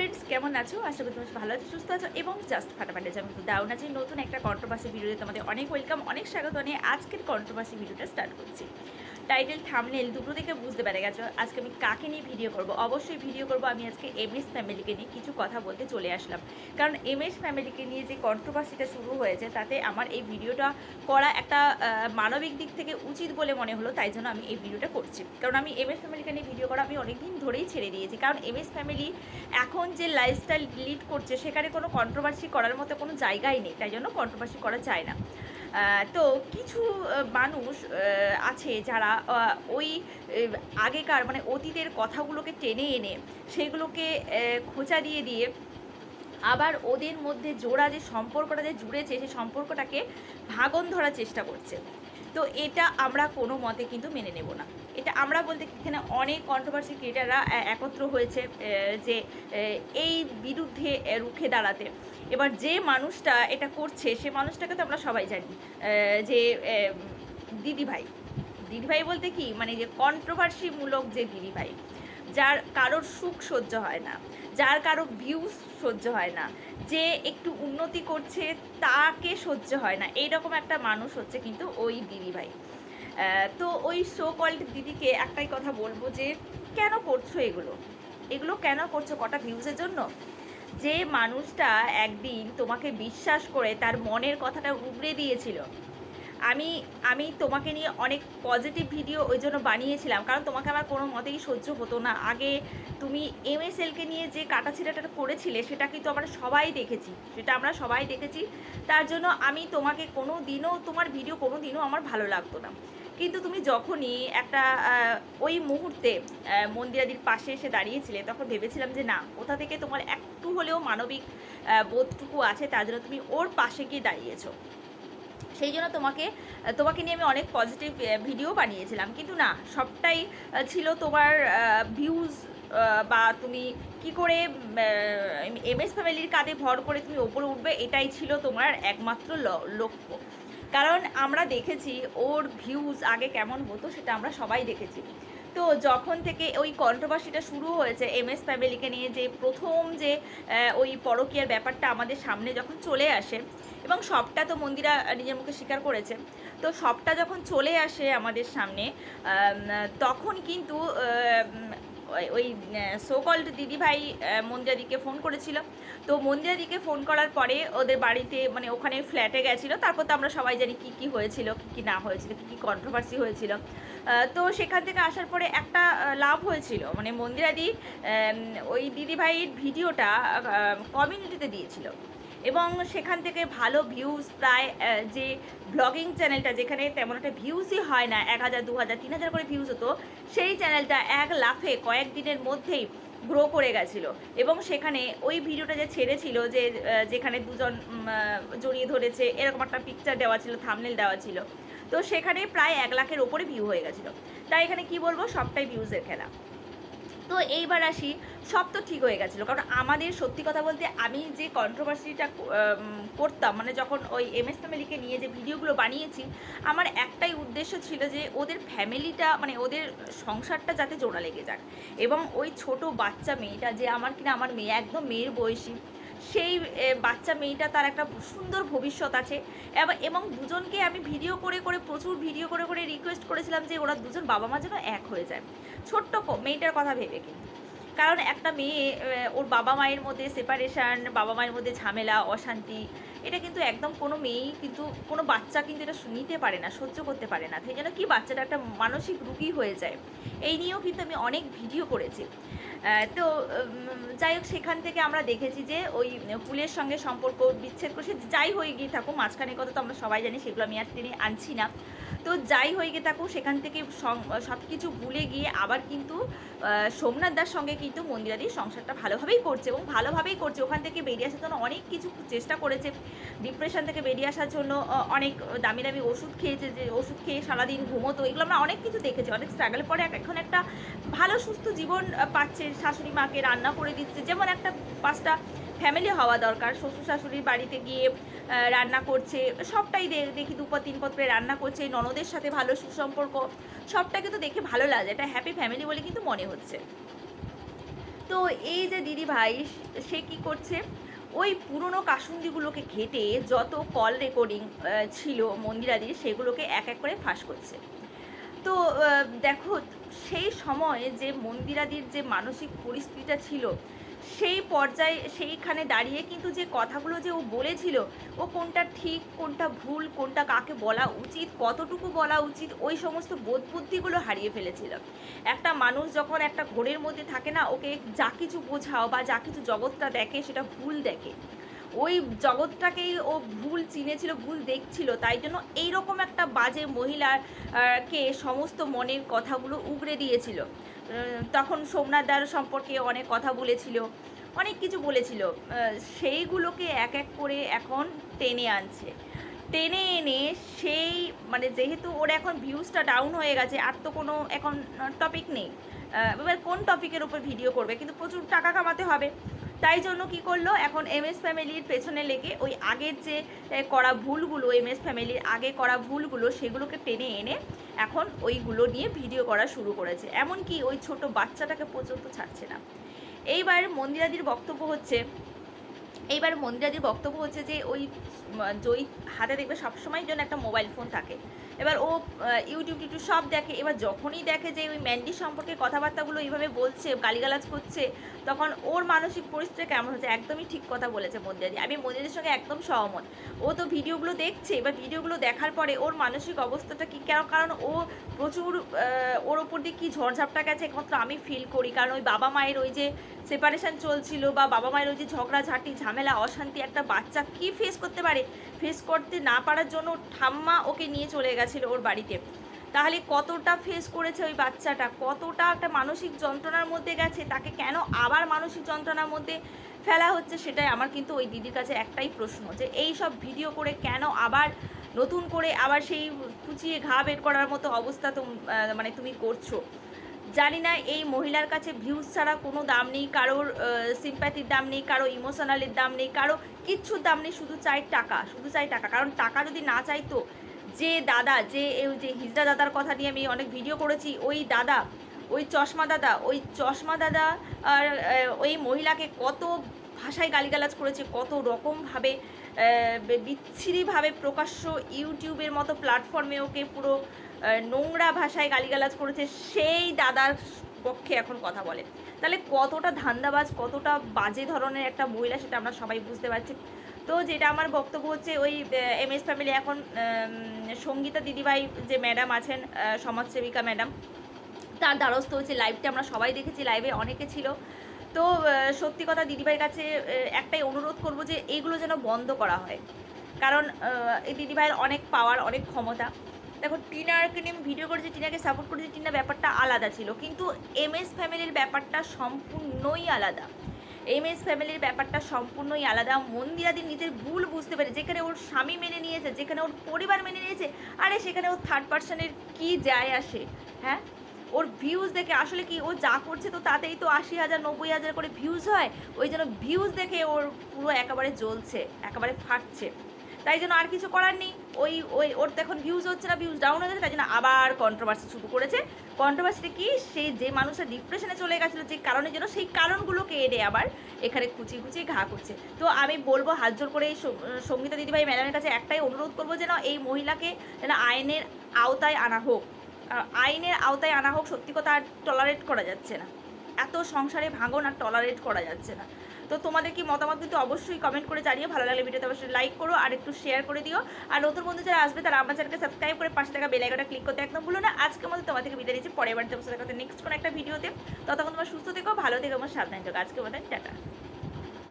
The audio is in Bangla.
ফ্রেন্ডস কেমন আছো? আশা করি তোমার ভালো আছো, সুস্থ আছো, এবং জাস্ট ফাটাফাটি আছে আমি দাও না যে নতুন একটা কন্ট্রোভার্সি ভিডিওতে তোমাদের অনেক ওয়েলকাম অনেক স্বাগত নিয়ে আজকের কন্ট্রোভার্সি ভিডিওটা স্টার্ট করছি। টাইটেল থামনেল দুটো থেকে বুঝতে পেরে গেছো। আজকে আমি কাকে নিয়ে ভিডিও করব? অবশ্যই ভিডিও করব। আমি আজকে এম এস ফ্যামিলিকে নিয়ে কিছু কথা বলতে চলে আসলাম। কারণ এম এস ফ্যামিলিকে নিয়ে যে কন্ট্রোভার্সিটা শুরু হয়েছে, তাতে আমার এই ভিডিওটা করা একটা মানবিক দিক থেকে উচিত বলে মনে হলো, তাই জন্য আমি এই ভিডিওটা করছি। কারণ আমি এম এস ফ্যামিলিকে নিয়ে ভিডিও করা আমি অনেকদিন ধরেই ছেড়ে দিয়েছি। কারণ এম এস ফ্যামিলি এখন যে লাইফস্টাইল লিড করছে, সেখানে কোনো কন্ট্রোভার্সি করার মতো কোনো জায়গাই নেই। তাই জন্য কন্ট্রোভার্সি করা যায় না। তো কিছু মানুষ আছে যারা ওই আগেকার মানে অতীতের কথাগুলোকে টেনে এনে সেগুলোকে খোঁচা দিয়ে দিয়ে আবার ওদের মধ্যে জোড়া যে সম্পর্কটা যে জুড়েছে, সেই সম্পর্কটাকে ভাগন ধরার চেষ্টা করছে। তো এটা আমরা কোনো মতে কিন্তু মেনে নেব না। এটা আমরা বলতে এখানে অনেক কন্ট্রোভার্সি ক্রিয়েটাররা একত্র হয়েছে যে এই বিরুদ্ধে রুখে দাঁড়াতে। এবার যে মানুষটা এটা করছে, সে মানুষটাকে তো আমরা সবাই জানি যে দিদিভাই। দিদিভাই বলতে কি মানে যে কন্ট্রোভার্সিমূলক যে দিদিভাই, যার কারোর সুখ সহ্য হয় না, যার কারও ভিউজ সহ্য হয় না, যে একটু উন্নতি করছে, তাকে সহ্য হয় না। এইরকম একটা মানুষ হচ্ছে কিন্তু ওই দিদিভাই। তো ওই শো কল্ড দিদিকে একটাই কথা বলব যে, কেন করছ এগুলো? এগুলো কেন করছ কটা ভিউজের জন্য? যে মানুষটা একদিন তোমাকে বিশ্বাস করে তার মনের কথাটা উবড়ে দিয়েছিল। আমি আমি তোমাকে নিয়ে অনেক পজিটিভ ভিডিও ওই জন্য বানিয়েছিলাম, কারণ তোমাকে আমার কোনো মতেই সহ্য হতো না। আগে তুমি এমএসএলকে নিয়ে যে কাটাছিড়াটা করেছিলে, সেটা কিন্তু আমরা সবাই দেখেছি। সেটা আমরা সবাই দেখেছি। তার জন্য আমি তোমাকে কোনো দিনও তোমার ভিডিও কোনো দিনও আমার ভালো লাগতো না। কিন্তু তুমি যখনই একটা ওই মুহূর্তে মন্দিরাদির পাশে এসে দাঁড়িয়েছিলে, তখন ভেবেছিলাম যে না, কোথা থেকে তোমার একটু হলেও মানবিক বোধটুকু আছে, তার জন্য তুমি ওর পাশে গিয়ে দাঁড়িয়েছো। সেই জন্য তোমাকে তোমাকে নিয়ে আমি অনেক পজিটিভ ভিডিও বানিয়েছিলাম। কিন্তু না, সবটাই ছিল তোমার ভিউজ বা তুমি কি করে এম এস ফ্যামিলির কাঁধে ভর করে তুমি ওপরে উঠবে, এটাই ছিল তোমার একমাত্র লক্ষ্য। কারণ আমরা দেখেছি ওর ভিউজ আগে কেমন হতো সেটা আমরা সবাই দেখেছি। তো যখন থেকে ওই কন্ট্রোভার্সিটা শুরু হয়েছে এম এস ফ্যামিলিকে নিয়ে যে প্রথম যে ওই পরকীয়ার ব্যাপারটা আমাদের সামনে যখন চলে আসে এবং সবটা তো মন্দিরা নিজের মুখে স্বীকার করেছে, তো সবটা যখন চলে আসে আমাদের সামনে তখন কিন্তু ওই- সোকল্ড দিদিভাই মন্দিরাদিকে ফোন করেছিল। তো মন্দিরাদিকে ফোন করার পরে ওদের বাড়িতে মানে ওখানে ফ্ল্যাটে গেছিল। তারপর তো আমরা সবাই জানি কি কি হয়েছিল, কি কি না হয়েছিল, কি কি কন্ট্রোভার্সি হয়েছিল। তো সেখান থেকে আসার পরে একটা লাভ হয়েছিল। মানে মন্দিরাদি ওই দিদিভাইয়ের ভিডিওটা কমিউনিটিতে দিয়েছিল। এবং সেখান থেকে ভালো ভিউজ প্রায় যে ব্লগিং চ্যানেলটা যেখানে তেমন একটা ভিউজই হয় না, এক হাজার, দু হাজার, তিন হাজার করে ভিউজ হতো, সেই চ্যানেলটা এক লাফে কয়েক দিনের মধ্যেই গ্রো করে গেছিল। এবং সেখানে ওই ভিডিওটা যে ছেড়েছিল যে যেখানে দুজন জড়িয়ে ধরেছে, এরকম একটা পিকচার দেওয়া ছিল থামনেল দেওয়া ছিল, তো সেখানে প্রায় এক লাখের ওপরে ভিউ হয়ে গেছিল। তাই এখানে কি বলব? সবটাই ভিউজের খেলা। তো এইবার আসি সব তো ঠিক হয়ে গেছিল। কারণ আমাদের সত্যি কথা বলতে আমি যে কন্ট্রোভার্সিটা করতাম মানে যখন ওই এম এস ফ্যামিলিকে নিয়ে যে ভিডিওগুলো বানিয়েছি, আমার একটাই উদ্দেশ্য ছিল যে ওদের ফ্যামিলিটা মানে ওদের সংসারটা যাতে জোড়া লেগে যাক। এবং ওই ছোট বাচ্চা মেয়েটা যে আমার কিনা আমার মেয়ে একদম মেয়ের বয়সী, সেই বাচ্চা মেয়েটা তার একটা সুন্দর ভবিষ্যৎ আছে। এবং দুজনকে আমি ভিডিও করে করে, প্রচুর ভিডিও করে করে রিকোয়েস্ট করেছিলাম যে ওরা দুজন বাবা মা যেন এক হয়ে যায়। ছোট্ট মেয়েটার কথা ভেবে কিন্তু। কারণ একটা মেয়ে ওর বাবা মায়ের মধ্যে সেপারেশন বাবা মায়ের মধ্যে ঝামেলা অশান্তি এটা কিন্তু একদম কোনো মেয়েই কিন্তু, কোনো বাচ্চা কিন্তু এটা নিতে পারে না, সহ্য করতে পারে না। সেই জন্য কি বাচ্চাটা একটা মানসিক রুগী হয়ে যায়, এই নিয়েও কিন্তু আমি অনেক ভিডিও করেছি। তো যাই হোক, সেখান থেকে আমরা দেখেছি যে ওই ফুলের সঙ্গে সম্পর্ক বিচ্ছেদ করে যাই হয়ে গিয়ে থাকুক মাঝখানে কথা তো আমরা সবাই জানি, সেগুলো আমি আর টেনে আনছি না। তো যাই হয়ে গিয়ে থাকুক, সেখান থেকে সব কিছু ভুলে গিয়ে আবার কিন্তু সোমনাথ দার সঙ্গে কিন্তু মন্দিরাদি সংসারটা ভালোভাবেই করছে এবং ভালোভাবেই করছে। ওখান থেকে বেরিয়ে আসার জন্য অনেক কিছু চেষ্টা করেছে। ডিপ্রেশন থেকে বেরিয়ে আসার জন্য অনেক দামি দামি ওষুধ খেয়েছে, যে ওষুধ খেয়ে সারাদিন ঘুমোতো, এগুলো আমরা অনেক কিছু দেখেছি, অনেক স্ট্রাগল পরে এখন একটা ভালো, সুস্থ জীবন পাচ্ছে শাশুড়ি মাকে, রান্না করে দিচ্ছে, যেমন একটা পাঁচটা ফ্যামিলি হওয়া দরকার, শ্বশুর শাশুড়ির বাড়িতে গিয়ে রান্না করছে, সবটাই দেখি দুপর তিন পত্রে রান্না করছে, ননদের সাথে ভালো সুসম্পর্ক সবটা কিন্তু দেখে ভালো লাগে এটা হ্যাপি ফ্যামিলি বলে কিন্তু মনে হচ্ছে। তো এই যে দিদি ভাই সে কি করছে? ওই পুরনো কাসুন্দিগুলোকে ঘেটে যত কল রেকর্ডিং ছিল মন্দিরাদির, সেগুলোকে এক এক করে ফাঁস করছে। তো দেখো, সেই সময়ে যে মন্দিরাদির যে মানসিক পরিস্থিতিটা ছিল, সেই পর্যায়ে, সেইখানে দাঁড়িয়ে কিন্তু যে কথাগুলো যে ও বলেছিল, ও কোনটা ঠিক, কোনটা ভুল, কোনটা কাকে বলা উচিত, কতটুকু বলা উচিত, ওই সমস্ত বোধ বুদ্ধিগুলো হারিয়ে ফেলেছিল। একটা মানুষ যখন একটা ঘোরের মধ্যে থাকে না, ওকে যা কিছু বোঝাও বা যা কিছু জগৎটা দেখে, সেটা ভুল দেখে। ওই জগৎটাকেই ও ভুল চিনেছিল, ভুল দেখছিল, তাই জন্য এইরকম একটা বাজে মহিলার কে সমস্ত মনের কথাগুলো উগড়ে দিয়েছিল। তখন সোমনাথদার সম্পর্কে অনেক কথা বলেছিল, অনেক কিছু বলেছিল। সেইগুলোকে এক এক করে এখন টেনে আনছে। টেনে এনে সেই মানে যেহেতু ওর এখন ভিউজটা ডাউন হয়ে গেছে, আর তো কোনো এখন টপিক নেই। এবার কোন টপিকের উপর ভিডিও করবে? কিন্তু প্রচুর টাকা কামাতে হবে। তাই জন্য কি করল? এখন এম এস ফ্যামিলির পেছনে লেগে ওই আগের যে করা ভুলগুলো এম এস ফ্যামিলির আগে করা ভুলগুলো, সেগুলোকে টেনে এনে এখন ওইগুলো নিয়ে ভিডিও করা শুরু করেছে। এমনকি ওই ছোট বাচ্চাটাকে পর্যন্ত ছাড়ছে না। এইবার মন্দিরাদির বক্তব্য হচ্ছে, এইবার মন্দিরাদির বক্তব্য হচ্ছে যে, ওই জয়ী হাতে দেখবে সবসময় জন্য একটা মোবাইল ফোন থাকে। এবার ও ইউটিউব টিউটিউব সব দেখে। এবার যখনই দেখে যে ওই ম্যান্ডি সম্পর্কে কথাবার্তাগুলো এইভাবে বলছে, গালিগালাজ করছে, তখন ওর মানসিক পরিস্থিতি কেমন হচ্ছে? একদমই ঠিক কথা বলেছে মন্দিরাদি। আমি মন্দিরের সঙ্গে একদম সহমত। ও তো ভিডিওগুলো দেখছে, এবার ভিডিওগুলো দেখার পরে ওর মানসিক অবস্থাটা কি? কেন? কারণ ও প্রচুর ওর ওপর দিয়ে কী ঝড়ঝাপটা গেছে একমাত্র আমি ফিল করি। কারণ ওই বাবা মায়ের ওই যে সেপারেশন চলছিল বা বাবা মায়ের ওই যে ঝগড়াঝাটি, ঝামেলা, অশান্তি, একটা বাচ্চা কি ফেস করতে পারে? ফেস করতে না পারার জন্য ঠাম্মা ওকে নিয়ে চলে গেছিল ওর বাড়িতে। তাহলে কতটা ফেস করেছে ওই বাচ্চাটা? কতটা একটা মানসিক যন্ত্রণার মধ্যে গেছে? তাকে কেন আবার মানসিক যন্ত্রণার মধ্যে ফেলা হচ্ছে? সেটাই আমার কিন্তু ওই দিদির কাছে একটাই প্রশ্ন যে এই সব ভিডিও করে কেন আবার নতুন করে আবার সেই কুচিয়ে ঘা বের করার মতো অবস্থা আহ, মানে তুমি করছ? জানি না এই মহিলার কাছে ভিউজ ছাড়া কোনো দাম নেই কারোর সিম্প্যাথির দাম নেই কারও ইমোশনালের দাম নেই কারও কিচ্ছুর দাম নেই শুধু চাই টাকা শুধু চাই টাকা। কারণ টাকা যদি না চাইতো যে দাদা, যে এই যে হিজড়া দাদার কথা নিয়ে আমি অনেক ভিডিও করেছি, ওই দাদা, ওই চশমা দাদা, ওই চশমা দাদা আর ওই মহিলাকে কত ভাষায় গালিগালাজ করেছে, কত রকমভাবে বিচ্ছিরিভাবে প্রকাশ্য ইউটিউবের মতো প্ল্যাটফর্মে ওকে পুরো নোংরা ভাষায় গালিগালাজ করেছে, সেই দাদার পক্ষে এখন কথা বলে। তাহলে কতটা ধান্দাবাজ, কতটা বাজে ধরনের একটা মহিলা সেটা আমরা সবাই বুঝতে পারছি। তো যেটা আমার বক্তব্য হচ্ছে ওই এম এস ফ্যামিলি এখন সঙ্গীতা দিদিভাই যে ম্যাডাম আছেন সমাজসেবিকা ম্যাডাম তার দ্বারস্থ হচ্ছে লাইভটা আমরা সবাই দেখেছি লাইভে অনেকে ছিল। তো সত্যি কথা দিদিভাইয়ের কাছে একটাই অনুরোধ করব যে এইগুলো যেন বন্ধ করা হয়। কারণ এই দিদিভাইয়ের অনেক পাওয়ার অনেক ক্ষমতা। দেখো টিনারকে নিয়ে ভিডিও করেছি, টিনাকে সাপোর্ট করেছি টিনা ব্যাপারটা আলাদা ছিল। কিন্তু এম এস ফ্যামিলির ব্যাপারটা সম্পূর্ণই আলাদা। এম এস ফ্যামিলির ব্যাপারটা সম্পূর্ণই আলাদা। মন্দিরাদি নিজের ভুল বুঝতে পারে যেখানে ওর স্বামী মেনে নিয়েছে, যেখানে ওর পরিবার মেনে নিয়েছে, আরে সেখানে ওর থার্ড পার্সনের কি যায় আসে হ্যাঁ? ওর ভিউজ দেখে আসলে কি ও যা করছে তো তাতেই তো আশি হাজার, নব্বই হাজার করে ভিউজ হয়? ওই জন্য ভিউজ দেখে ওর পুরো একেবারে জ্বলছে, একেবারে ফাটছে। তাই জন্য আর কিছু করার নেই। ওই ওই, ওর তো এখন ভিউজ হচ্ছে না ভিউজ ডাউন হয়ে গেছে তাই জন্য আবার কন্ট্রোভার্সি শুরু করেছে। কন্ট্রোভার্সিটা কি? সে যে মানুষের ডিপ্রেশনে চলে গেছিল যে কারণের জন্য, সেই কারণগুলোকে এনে আবার এখানে কুচিয়ে কুচিয়ে ঘা করছে। তো আমি বলব, হাত জোর করে এই সঙ্গীতা দিদিভাই ম্যাডামের কাছে একটাই অনুরোধ করব যেন এই মহিলাকে যেন আইনের আওতায় আনা হোক। আইনের আওতায় আনা হোক, সত্যি কথা আর টলারেট করা যাচ্ছে না। এত সংসারে ভাঙন আর টলারেট করা যাচ্ছে না। তো তোমাদের কি মতামত কিন্তু অবশ্যই কমেন্ট করে জানিয়ে ভালো লাগলে ভিডিওতে অবশ্যই লাইক করো আর একটু শেয়ার করে দিও। আর নতুন বন্ধু যারা আসবে তারা আমার চ্যানেলকে সাবস্ক্রাইব করে পাশে থাকা বেল আইকনটা ক্লিক করতে একদম ভুলো না। আজকে মধ্যে তোমার থেকে বিদায় নিচ্ছি, পরের বার তোমার সাথে নেক্সট কোনো একটা ভিডিওতে ততক্ষণ তোমার সুস্থ থেকো, ভালো থেকো আমার সাবধান থেকো। আজকে মতো টাটা।